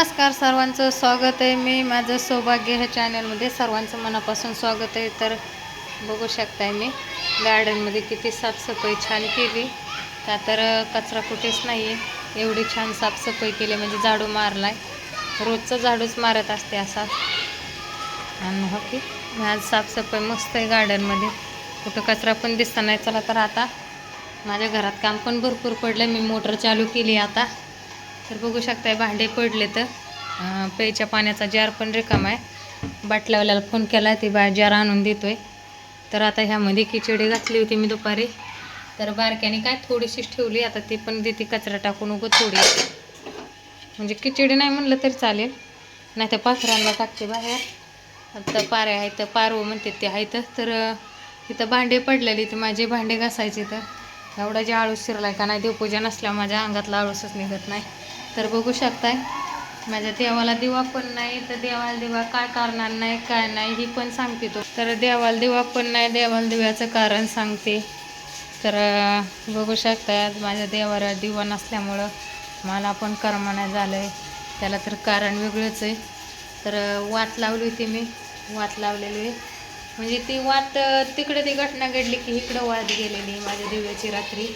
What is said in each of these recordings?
नमस्कार सर्वांचं स्वागत आहे मी माझं सौभाग्य ह्या चॅनलमध्ये सर्वांचं मनापासून स्वागत आहे. तर बघू शकताय मी गार्डनमध्ये किती साफसफाई छान केली. का तर कचरा कुठेच नाही आहे एवढी छान साफसफाई केली म्हणजे झाडू मारलाय. रोजचं झाडूच मारत असते असा. आणि हो की आज साफसफाई मस्त आहे गार्डनमध्ये कुठं कचरा पण दिसता नाही. चला तर आता माझ्या घरात काम पण भरपूर पडलं. मी मोटर चालू केली आता. तर बघू शकताय भांडे पडले तर. अं, पाण्याचा जार पण रिकामा आहे. बाटल्यावाल्याला फोन केला ती बा जार आणून देतोय. तर आता ह्यामध्ये खिचडी घातली होती मी दुपारी. तर बारक्याने काय थोडीशीच ठेवली आता ती पण देते कचरा टाकून उगं थोडी. म्हणजे खिचडी नाही म्हणलं तरी चालेल. नाही तर पाखरांना टाकते बाहेर. आता पारे आहेत तर पारव म्हणते ते आहेत. तर इथं भांडे पडलेली तर माझे भांडे घासायचे तर एवढा जे आळूस शिरलाय का नाही देवपूजा नसल्या माझ्या अंगातला आळूसच निघत नाही. तर बघू शकताय. माझ्या देवाला दिवा पण नाही तर देवाला दिवा काय करणार नाही काय नाही ही पण सांगते तो. तर देवाला दिवा पण नाही देवाला दिव्याचं कारण सांगते. तर बघू शकताय आज माझ्या देवाला दिवा नसल्यामुळं मला पण कर्म नाही झालं आहे त्याला तर कारण वेगळंच आहे. तर वात लावली होती मी. वात लावलेली आहे. म्हणजे ती वात तिकडे ती घटना घडली की इकडं वात गेलेली माझ्या दिव्याची रात्री.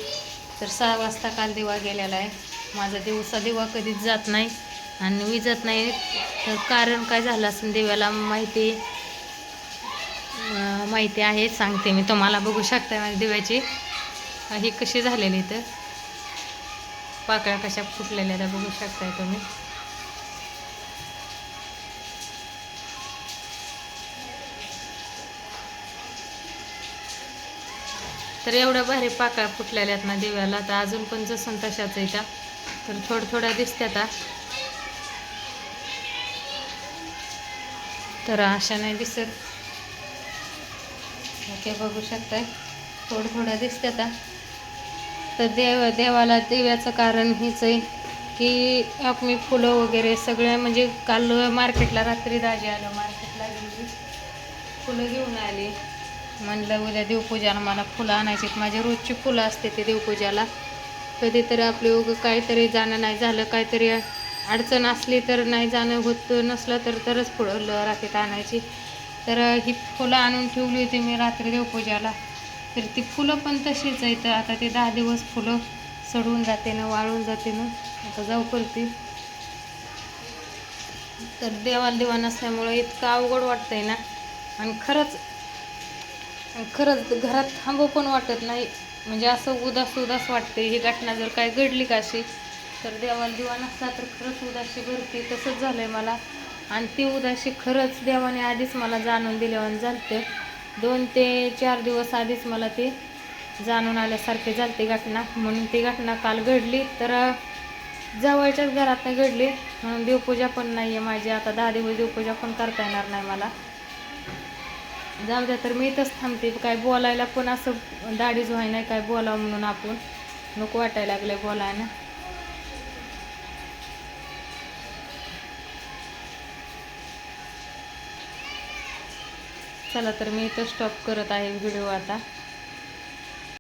तर सहा वाजता काल दिवा गेलेला आहे. माझा दिवसा दिवा कधीच जात नाही आणि विजत नाही. तर कारण काय झालं असेल देवाला माहिती माहिती आहे सांगते मी. तुम्हाला बघू शकता माझ्या दिव्याची ही कशी झालेली तर? पाकळ्या कशा फुटलेल्या त्या बघू शकताय तुम्ही. तर एवढ्या भारी पाकळ्या फुटलेल्या आहेत ना दिव्याला तर अजून पण जसं तशाच आहे त्या. तर थोडं थोड्या दिसतात तर अशा नाही दिसत. ओके बघू शकताय. थोडं थोड्या दिसत्यात आता. तर देव देवाला दिव्याचं कारण हीच आहे की मी फुलं वगैरे सगळ्या म्हणजे काल मार्केटला रात्री दाजी आलं मार्केटला गेली. फुलं घेऊन आली. म्हणलं उद्या देवपूजाला मला फुलं आणायची माझी रोजची फुलं असते ते देवपूजाला. कधीतरी आपले उग काहीतरी जाणं नाही झालं काहीतरी अडचण असली तर नाही जाणं होत नसलं तर तरच फुलं रात्रीत आणायची. तर ही फुलं आणून ठेवली होती मी रात्री देवपूजाला. तर ती फुलं पण तशीच आहेत. आता ते दहा दिवस फुलं सडून जाते ना वाळून जाते ना. आता जाऊ करते तर देवाला देवा नसल्यामुळं इतकं अवघड वाटतंय ना. आणि खरंच खरंच घरात थांबू पण वाटत नाही. म्हणजे असं उदास उदास वाटते. ही घटना जर काय घडली का अशी तर देवाला दिवा नसला तर खरंच उदाशी भरते. तसंच झालं आहे मला. आणि ती उदाशी खरंच देवाने आधीच मला जाणून दिल्यावर झालते. दोन ते चार दिवस आधीच मला ते जाणून आल्यासारखे झालते घटना. म्हणून ती घटना काल घडली. तर जवळच्याच घरात घडली. म्हणून देवपूजा पण नाही आहे माझी. आता दहा दिवस देवपूजा पण करता येणार नाही मला. जाऊ द्या तर मी इथंच थांबते. काय बोलायला पण असं दाढीच व्हाय नाही काय बोलावं म्हणून आपण. नको वाटायला लागलंय बोलायला. चला तर मी इथं स्टॉप करत आहे व्हिडिओ आता.